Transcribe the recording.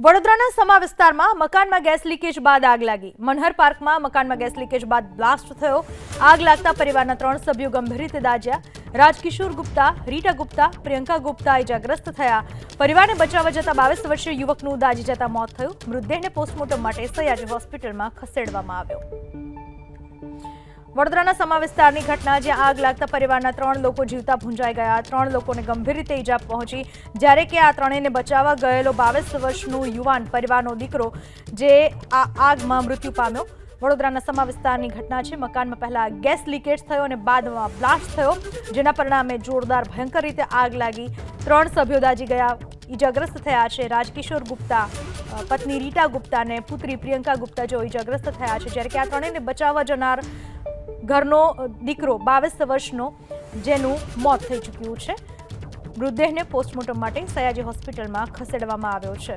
વડોદરાના સમા વિસ્તારમાં મકાનમાં ગેસ લીકેજ બાદ આગ લાગી. મનહર પાર્કમાં મકાનમાં ગેસ લીકેજ બાદ બ્લાસ્ટ થયો. આગ લાગતા પરિવારના ત્રણ સભ્યો ગંભીર રીતે દાજ્યા. રાજકિશોર ગુપ્તા, રીટા ગુપ્તા, પ્રિયંકા ગુપ્તા ઇજાગ્રસ્ત થયા. પરિવારને બચાવવા જતા બાવીસ વર્ષીય યુવકનું દાઝી જતા મોત થયું. મૃતદેહને પોસ્ટમોર્ટમ માટે સયાજી હોસ્પિટલમાં ખસેડવામાં આવ્યો. વડોદરાના સમા વિસ્તારની ઘટના જ્યાં આગ લાગતા પરિવારના ત્રણ લોકો જીવતા ભૂંજાઈ ગયા. ત્રણ લોકોને ગંભીર રીતે ઈજા પહોંચી. જ્યારે કે આ ત્રણેયને બચાવવા ગયેલો બાવીસ વર્ષનું યુવાન પરિવારનો દીકરો જે આ આગમાં મૃત્યુ પામ્યો. વડોદરાના સમા વિસ્તારની ઘટના છે. મકાનમાં પહેલા ગેસ લીકેજ થયો અને બાદમાં બ્લાસ્ટ થયો, જેના પરિણામે જોરદાર ભયંકર રીતે આગ લાગી. ત્રણ સભ્યો દાજી ગયા. ઈજાગ્રસ્ત થયા છે રાજકિશોર ગુપ્તા પત્ની રીટા ગુપ્તા અને પુત્રી પ્રિયંકા ગુપ્તા જેઓ ઈજાગ્રસ્ત થયા છે. જ્યારે કે આ ત્રણેયને બચાવવા જનાર ઘરનો દીકરો બાવીસ વર્ષનો, જેનું મોત થઈ ચૂક્યું છે. મૃતદેહને પોસ્ટમોર્ટમ માટે સયાજી હોસ્પિટલમાં ખસેડવામાં આવ્યો છે.